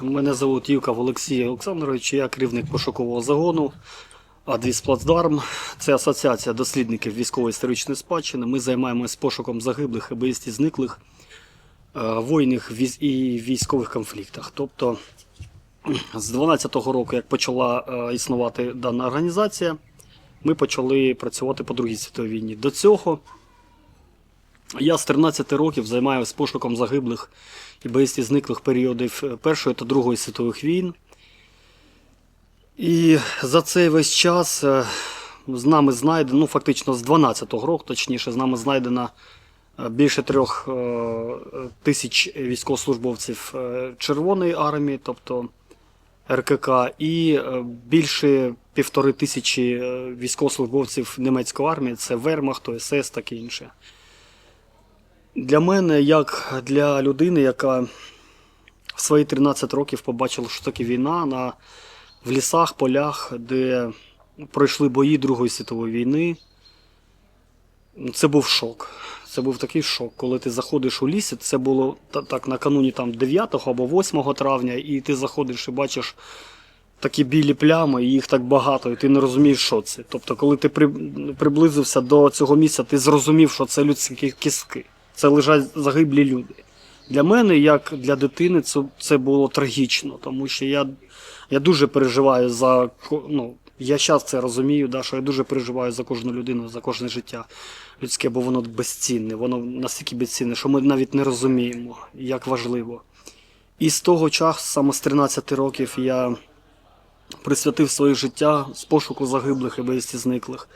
Мене звуть Юков Олексій Олександрович, я керівник пошукового загону Адвіс Плацдарм. Це асоціація дослідників військово-історичної спадщини. Ми займаємось пошуком загиблих і безвісті зниклих е, і військових конфліктах. Тобто з 12-го року, як почала е, існувати дана організація, ми почали працювати по Другій світовій війні. До цього я з 13 років займаюся пошуком загиблих і безвісті зниклих періодів Першої та Другої світових війн. І за цей весь час е, з нами знайдено, ну фактично з 12-го року, точніше, з нами знайдено е, більше трьох е, тисяч військовослужбовців Червоної армії, тобто РКК, і більше півтори тисячі військовослужбовців німецької армії, це Вермахт, СС, таке інше. Для мене, як для людини, яка в свої 13 років побачила, що таке війна на, в лісах, полях, де пройшли бої Другої світової війни, це був шок. Це був такий шок, коли ти заходиш у лісі, це було так накануні там 9 або 8 травня, і ти заходиш і бачиш такі білі плями, і їх так багато, і ти не розумієш, що це. Тобто, коли ти при, приблизився до цього місця, ти зрозумів, що це людські кістки. Це лежать загиблі люди. Для мене, як для дитини, це, це було трагічно, тому що я, я дуже переживаю за ну, я зараз це розумію, да, що я дуже переживаю за кожну людину, за кожне життя людське, бо воно безцінне, воно настільки безцінне, що ми навіть не розуміємо, як важливо. І з того часу, саме з 13 років, я присвятив своє життя з пошуку загиблих і безвісті зниклих.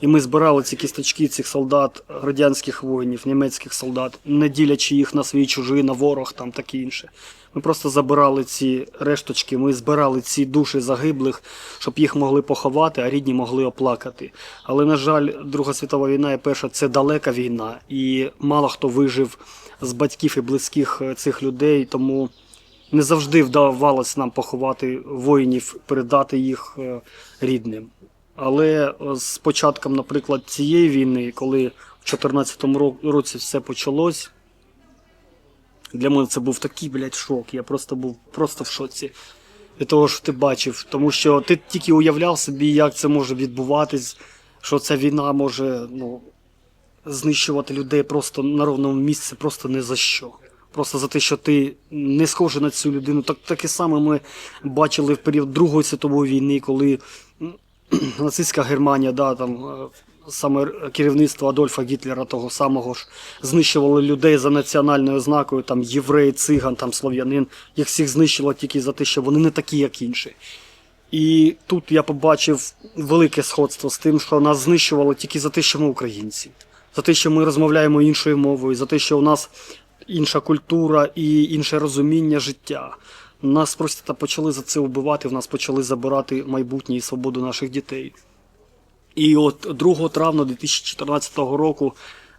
І ми збирали ці кісточки цих солдат, радянських воїнів, німецьких солдат, не ділячи їх на свої чужі, на ворог там таке інше. Ми просто забирали ці решточки, ми збирали ці душі загиблих, щоб їх могли поховати, а рідні могли оплакати. Але, на жаль, Друга світова війна і перша це далека війна, і мало хто вижив з батьків і близьких е, цих людей, тому не завжди вдавалося нам поховати воїнів, передати їх е, рідним. Але е, з початком, наприклад, цієї війни, коли в 2014 році все почалось, для мене це був такий, блядь, шок. Я просто був просто в шоці від того, що ти бачив. Тому що ти тільки уявляв собі, як це може відбуватись, що ця війна може ну, знищувати людей просто на ровному місці, просто не за що. Просто за те, що ти не схожий на цю людину. Так таке саме ми бачили в період Другої світової війни, коли нацистська Германія, да, там е, саме керівництво Адольфа Гітлера, того самого ж, знищувало людей за національною ознакою, там єврей, циган, там слов'янин. Їх всіх знищило тільки за те, що вони не такі, як інші. І тут я побачив велике сходство з тим, що нас знищувало тільки за те, що ми українці, за те, що ми розмовляємо іншою мовою, за те, що у нас інша культура і інше розуміння життя. Нас просто почали за це вбивати, в нас почали забирати майбутнє і свободу наших дітей. І от 2 травня 2014 року,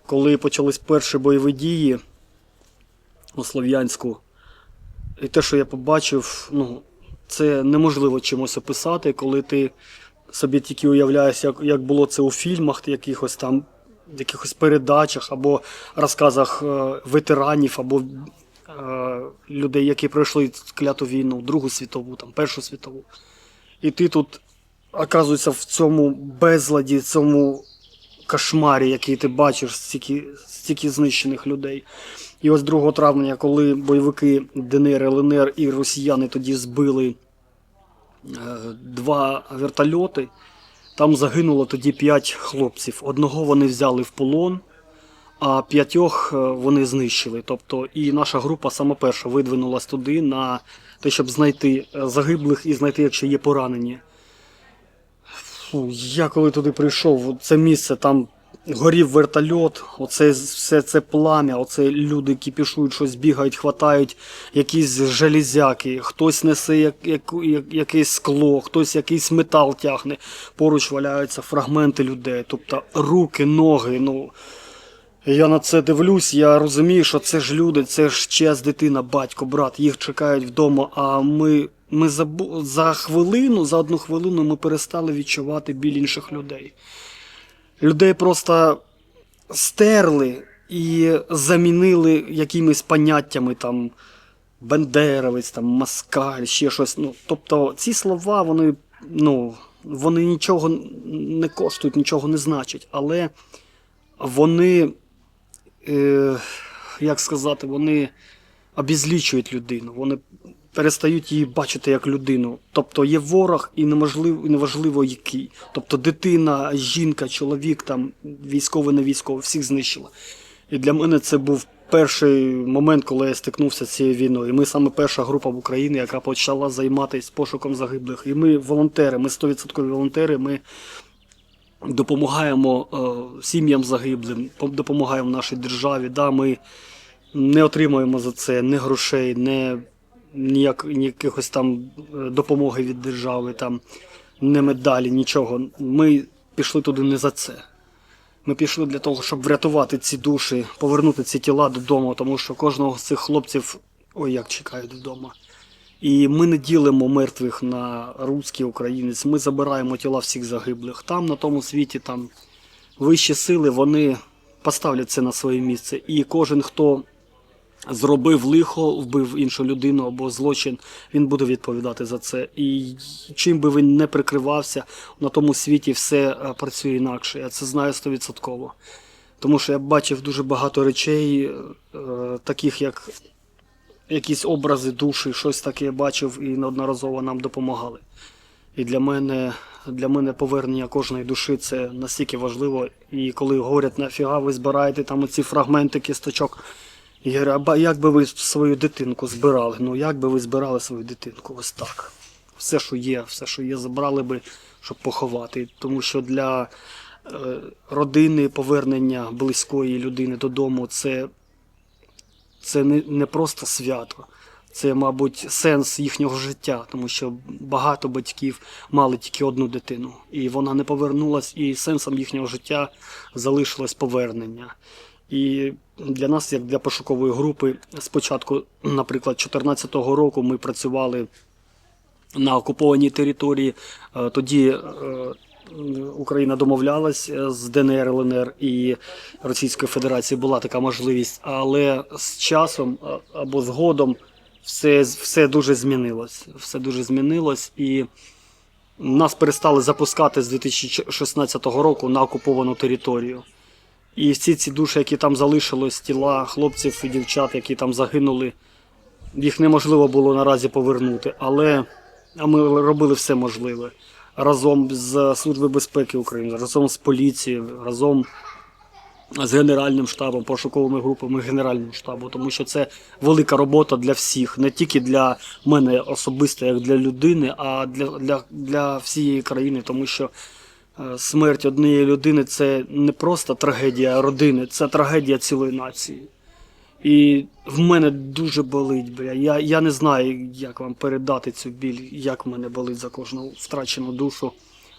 коли почались перші бойові дії у Слов'янську, і те, що я побачив, ну, це неможливо чимось описати, коли ти собі тільки уявляєш, як, як було це у фільмах, якихось там, якихось передачах або розказах е, ветеранів, або людей, які пройшли кляту війну, Другу світову, там, Першу світову. І ти тут оказується в цьому безладі, цьому кошмарі, який ти бачиш, стільки, стільки знищених людей. І ось 2 травня, коли бойовики ДНР, ЛНР і росіяни тоді збили е, два вертольоти, там загинуло тоді 5 хлопців. Одного вони взяли в полон, а п'ятьох е, вони знищили. Тобто, і наша група саме перша видвинулась туди на те, щоб знайти е, загиблих і знайти, якщо є поранені. Фу, я коли туди прийшов, це місце там горів вертольот, оце все це плам'я, оце люди кіпішують, щось бігають, хватають якісь железяки, хтось несе як, як, як, якесь скло, хтось якийсь метал тягне, поруч валяються фрагменти людей, тобто руки, ноги. ну... Я на це дивлюсь, я розумію, що це ж люди, це ж честь дитина, батько, брат, їх чекають вдома, а ми, ми забу... за хвилину, за одну хвилину ми перестали відчувати біль інших людей. Людей просто стерли і замінили якимись поняттями там бендеровець, там, москаль, ще щось. Ну, тобто ці слова, вони, ну, вони нічого не коштують, нічого не значать, але вони, е, як сказати, вони обізлічують людину, вони перестають її бачити як людину. Тобто є ворог і неможливо, неважливо який. Тобто дитина, жінка, чоловік, там, військовий, не військовий, всіх знищила. І для мене це був перший момент, коли я стикнувся з цією війною. І ми саме перша група в Україні, яка почала займатися пошуком загиблих. І ми волонтери, ми 100% волонтери, ми допомагаємо е, сім'ям загиблим, допомагаємо нашій державі. Да, ми не отримуємо за це ні грошей, ні, ніяк, ніякихось там е, допомоги від держави, там, не медалі, нічого. Ми пішли туди не за це. Ми пішли для того, щоб врятувати ці душі, повернути ці тіла додому, тому що кожного з цих хлопців ой як чекають вдома. І ми не ділимо мертвих на русський українець, ми забираємо тіла всіх загиблих. Там, на тому світі, там вищі сили, вони поставлять це на своє місце. І кожен, хто зробив лихо, вбив іншу людину або злочин, він буде відповідати за це. І чим би він не прикривався, на тому світі все е, працює інакше. Я це знаю стовідсотково. Тому що я бачив дуже багато речей, е, таких як якісь образи душі, щось таке бачив і неодноразово нам допомагали. І для мене, для мене повернення кожної душі це настільки важливо. І коли говорять, нафіга ви збираєте там оці фрагменти кісточок. Я говорю, а як би ви свою дитинку збирали? Ну як би ви збирали свою дитинку? Ось так. Все, що є, все, що є, забрали би, щоб поховати. Тому що для е, родини повернення близької людини додому це, це не, не просто свято. Це, мабуть, сенс їхнього життя, тому що багато батьків мали тільки одну дитину, і вона не повернулась, і сенсом їхнього життя залишилось повернення. І для нас, як для пошукової групи, спочатку, наприклад, 2014 року ми працювали на окупованій території. Е, Тоді е, Україна домовлялась е, з ДНР, ЛНР і Російської Федерації була така можливість, але з часом або згодом все, все дуже змінилось. Все дуже змінилось і нас перестали запускати з 2016 року на окуповану територію. І всі ці душі, які там залишились, тіла хлопців і дівчат, які там загинули, їх неможливо було наразі повернути. Але ми робили все можливе разом з Службою безпеки України, разом з поліцією, разом з Генеральним штабом, пошуковими групами Генерального штабу, тому що це велика робота для всіх, не тільки для мене особисто, як для людини, а для, для, для всієї країни, тому що е, смерть однієї людини це не просто трагедія родини, це трагедія цілої нації. І в мене дуже болить, бля. Я, я не знаю, як вам передати цю біль, як в мене болить за кожну втрачену душу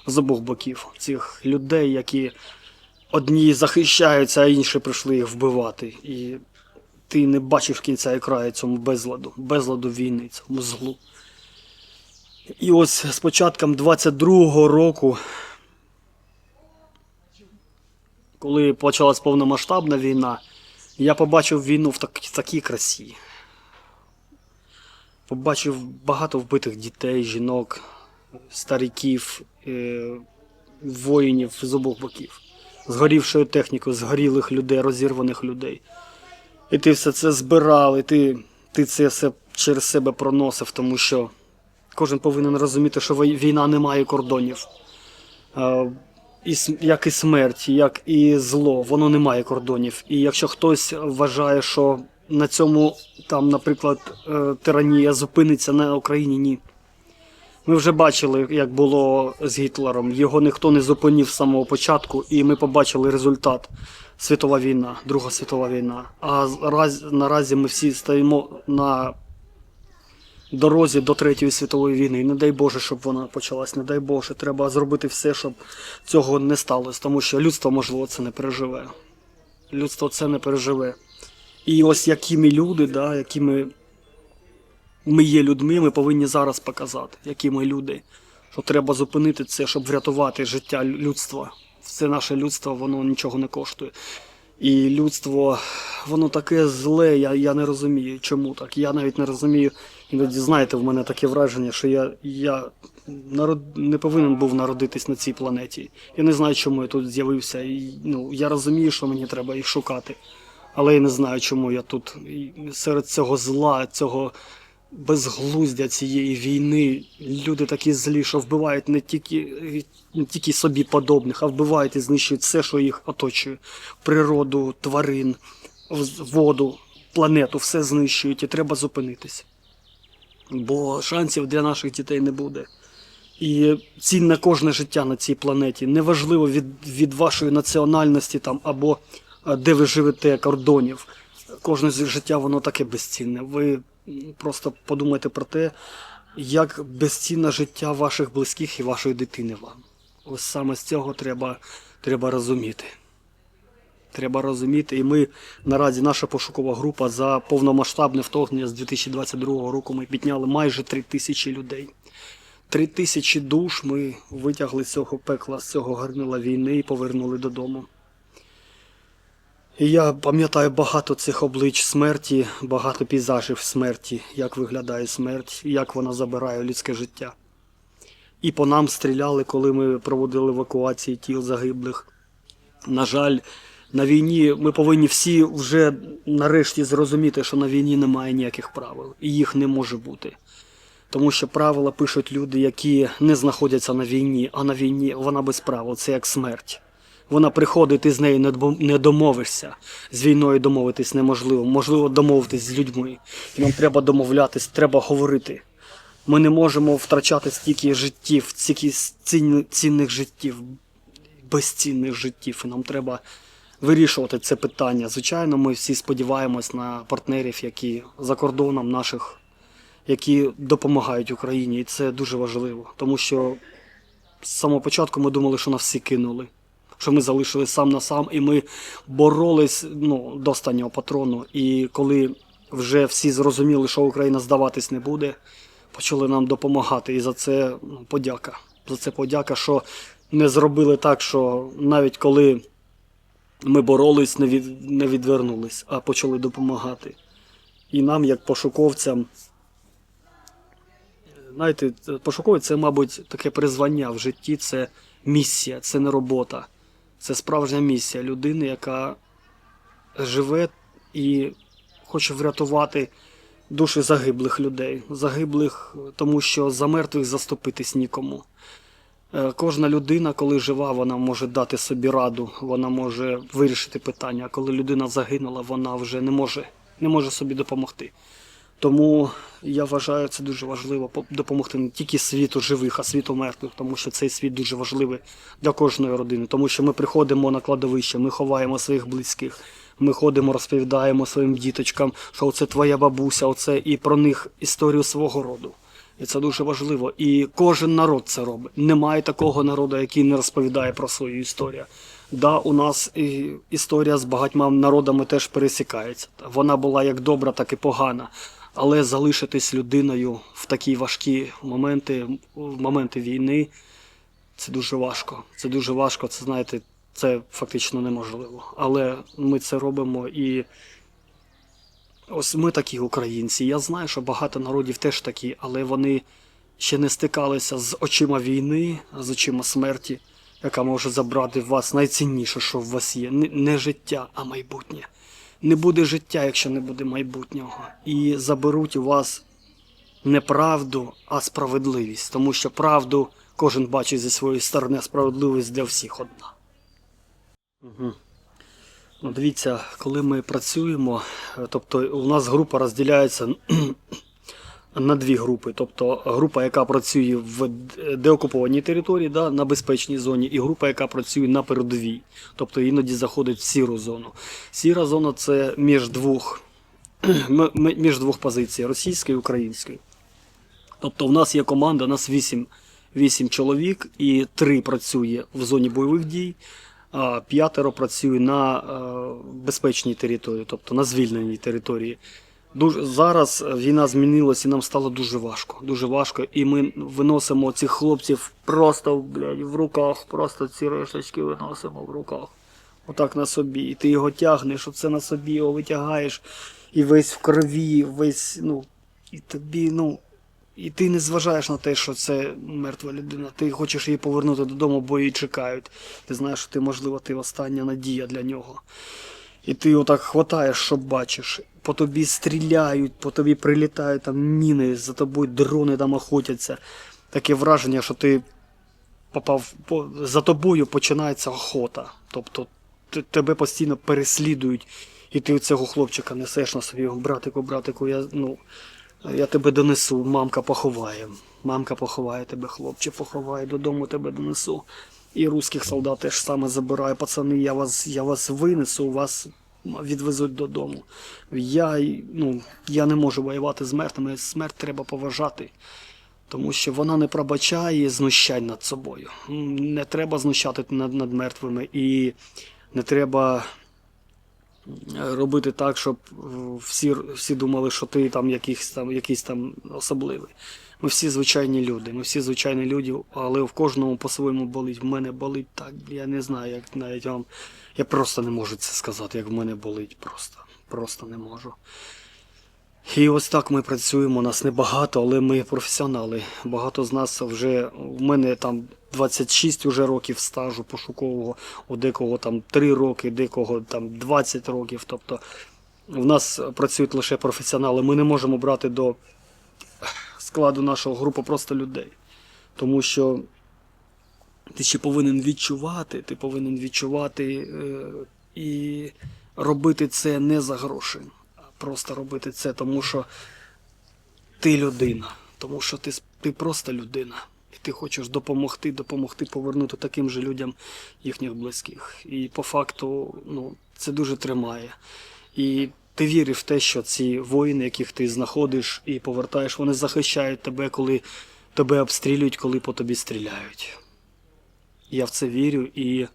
з обох боків цих людей, які одні захищаються, а інші прийшли їх вбивати. І ти не бачиш кінця і краю цьому безладу, безладу війни, цьому злу. І ось з початком 22-го року, коли почалась повномасштабна війна, я побачив війну в так, такій красі. Побачив багато вбитих дітей, жінок, стариків, е, воїнів з обох боків, згорівшою технікою, згорілих людей, розірваних людей. І ти все це збирав, і ти, ти це все через себе проносив, тому що кожен повинен розуміти, що війна не має кордонів. І, як і смерть, як і зло, воно не має кордонів. І якщо хтось вважає, що на цьому там, наприклад, е, тиранія зупиниться на Україні, ні. Ми вже бачили, як було з Гітлером. Його ніхто не зупинив з самого початку, і ми побачили результат. Світова війна, Друга світова війна. А раз, наразі ми всі стоїмо на дорозі до Третьої світової війни. І не дай Боже, щоб вона почалась. Не дай Боже, треба зробити все, щоб цього не сталося, тому що людство, можливо, це не переживе. Людство це не переживе. І ось якими люди, да, якими ми є людьми, ми повинні зараз показати, які ми люди. Що треба зупинити це, щоб врятувати життя людства. Все наше людство, воно нічого не коштує. І людство, воно таке зле, я, я не розумію, чому так. Я навіть не розумію. Іноді, знаєте, в мене таке враження, що я, я народ... не повинен був народитись на цій планеті. Я не знаю, чому я тут з'явився. І, ну, я розумію, що мені треба їх шукати. Але я не знаю, чому я тут. І серед цього зла, цього безглуздя цієї війни. Люди такі злі, що вбивають не тільки, не тільки собі подобних, а вбивають і знищують все, що їх оточує. Природу, тварин, воду, планету, все знищують, і треба зупинитися. Бо шансів для наших дітей не буде. І цінне кожне життя на цій планеті. Неважливо від, від вашої національності там або де ви живете кордонів. Кожне життя воно таке безцінне. Ви просто подумайте про те, як безцінне життя ваших близьких і вашої дитини вам. Ось саме з цього треба, треба розуміти. Треба розуміти, і ми наразі наша пошукова група за повномасштабне вторгнення з 2022 року ми підняли майже 3 тисячі людей. Три тисячі душ ми витягли з цього пекла, з цього гарнила війни і повернули додому. І я пам'ятаю багато цих облич смерті, багато пейзажів смерті, як виглядає смерть, як вона забирає людське життя. І по нам стріляли, коли ми проводили евакуації тіл загиблих. На жаль, на війні ми повинні всі вже нарешті зрозуміти, що на війні немає ніяких правил, і їх не може бути. Тому що правила пишуть люди, які не знаходяться на війні, а на війні вона без правил, це як смерть. Вона приходить, ти з нею не домовишся. З війною домовитись неможливо. Можливо, домовитись з людьми. І нам треба домовлятись, треба говорити. Ми не можемо втрачати стільки життів, стільки цінних життів, безцінних життів. І нам треба вирішувати це питання. Звичайно, ми всі сподіваємось на партнерів, які за кордоном наших які допомагають Україні, і це дуже важливо, тому що з самого початку ми думали, що нас всі кинули, що ми залишили сам на сам, і ми боролись ну, до останнього патрону. І коли вже всі зрозуміли, що Україна здаватись не буде, почали нам допомагати. І за це ну, подяка. За це подяка, що не зробили так, що навіть коли ми боролись, не, від, не відвернулись, а почали допомагати. І нам, як пошуковцям, знаєте, пошуковець це, мабуть, таке призвання в житті, це місія, це не робота. Це справжня місія людини, яка живе і хоче врятувати душі загиблих людей. Загиблих, тому що за мертвих заступитись нікому. Е, Кожна людина, коли жива, вона може дати собі раду, вона може вирішити питання. А коли людина загинула, вона вже не може, не може собі допомогти. Тому я вважаю це дуже важливо по- допомогти не тільки світу живих, а світу мертвих, тому що цей світ дуже важливий для кожної родини. Тому що ми приходимо на кладовище, ми ховаємо своїх близьких, ми ходимо, розповідаємо своїм діточкам, що оце твоя бабуся, оце і про них історію свого роду. І це дуже важливо. І кожен народ це робить. Немає такого народу, який не розповідає про свою історію. Да, у нас і історія з багатьма народами теж пересікається. Вона була як добра, так і погана. Але залишитись людиною в такі важкі моменти, в моменти війни, це дуже важко. Це дуже важко. Це знаєте, це фактично неможливо. Але ми це робимо і ось ми такі українці. Я знаю, що багато народів теж такі, але вони ще не стикалися з очима війни, з очима смерті, яка може забрати в вас найцінніше, що в вас є. Не, життя, а майбутнє. Не буде життя, якщо не буде майбутнього. І заберуть у вас не правду, а справедливість. Тому що правду кожен бачить зі своєї сторони, а справедливість для всіх одна. Угу. Ну, дивіться, коли ми працюємо, е, тобто у нас група розділяється на дві групи. Тобто група, яка працює в деокупованій території, да, на безпечній зоні, і група, яка працює на передовій. Тобто іноді заходить в сіру зону. Сіра зона це між двох, між двох позицій російської і української. Тобто в нас є команда, у нас 8, 8 чоловік і 3 працює в зоні бойових дій, а п'ятеро працює на е, безпечній території, тобто на звільненій території. Дуже, зараз війна змінилася і нам стало дуже важко. Дуже важко. І ми виносимо цих хлопців просто блядь, в руках, просто ці решечки виносимо в руках. отак на собі, і ти його тягнеш, оце на собі його витягаєш, і весь в крові, весь, ну, і тобі, ну. І ти не зважаєш на те, що це мертва людина. Ти хочеш її повернути додому, бо її чекають. Ти знаєш, що ти, можливо, ти остання надія для нього. І ти отак хватаєш, що бачиш. По тобі стріляють, по тобі прилітають там міни, за тобою дрони там охотяться. Таке враження, що ти попав по, за тобою починається охота. Тобто тебе постійно переслідують, і ти цього хлопчика несеш на собі, братику, братику, я, ну, я тебе донесу, мамка поховає. Мамка поховає тебе, хлопче поховає, додому тебе донесу. І русських солдат теж саме забирає, пацани, я вас, я вас винесу, вас відвезуть додому. Я, ну, я не можу воювати з мертвими, смерть треба поважати. Тому що вона не пробачає знущань над собою. Не треба знущати над, над мертвими і не треба робити так, щоб всі, всі думали, що ти там якийсь там, якийсь там особливий. Ми всі звичайні люди, ми всі звичайні люди, але в кожному по-своєму болить. В мене болить так, я не знаю, як навіть вам. Я просто не можу це сказати, як в мене болить. Просто. Просто не можу. І ось так ми працюємо. Нас небагато, але ми професіонали. Багато з нас вже у мене там 26 уже років стажу пошукового, у декого там 3 роки, декого там 20 років. Тобто в нас працюють лише професіонали. Ми не можемо брати до складу нашого групи просто людей. Тому що ти ще повинен відчувати, ти повинен відчувати е, і робити це не за гроші, а просто робити це, тому що ти людина, тому що ти, ти просто людина. Ти хочеш допомогти, допомогти повернути таким же людям їхніх близьких. І по факту ну, це дуже тримає. І ти віриш в те, що ці воїни, яких ти знаходиш і повертаєш, вони захищають тебе, коли тебе обстрілюють, коли по тобі стріляють. Я в це вірю і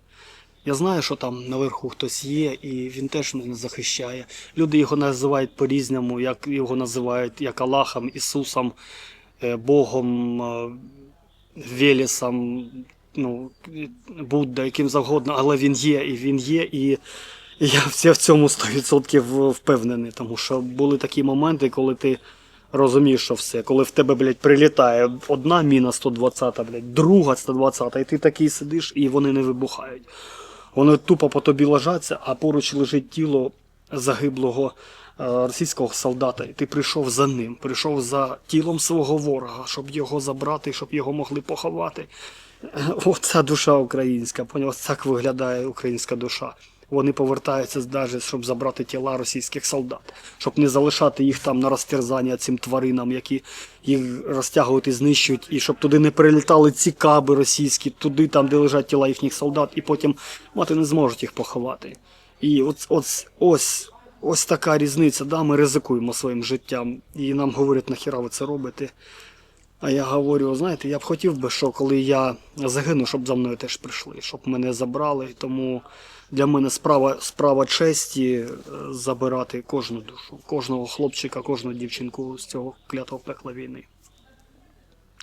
я знаю, що там наверху хтось є, і він теж мене захищає. Люди його називають по-різному, як його називають як Аллахом, Ісусом, е, Богом, Велесом, ну, Будда, яким завгодно, але він є, і він є, і я в цьому 100% впевнений, тому що були такі моменти, коли ти розумієш, що все, коли в тебе, блядь, прилітає одна міна 120, блядь, друга 120, і ти такий сидиш, і вони не вибухають. Вони тупо по тобі ложаться, а поруч лежить тіло загиблого російського солдата. І ти прийшов за ним, прийшов за тілом свого ворога, щоб його забрати, щоб його могли поховати. Е, Оця душа українська, поняв? Так виглядає українська душа. Вони повертаються навіть, щоб забрати тіла російських солдат, щоб не залишати їх там на розтерзання цим тваринам, які їх розтягують і знищують, і щоб туди не прилітали ці каби російські, туди, там, де лежать тіла їхніх солдат, і потім мати не зможуть їх поховати. І ось, ось, ось, ось така різниця. Да? Ми ризикуємо своїм життям, і нам говорять, нахіра ви це робите. А я говорю, знаєте, я б хотів би, що коли я загину, щоб за мною теж прийшли, щоб мене забрали. Тому для мене справа, справа честі е, забирати кожну душу, кожного хлопчика, кожну дівчинку з цього клятого пекла війни.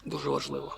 Дуже важливо.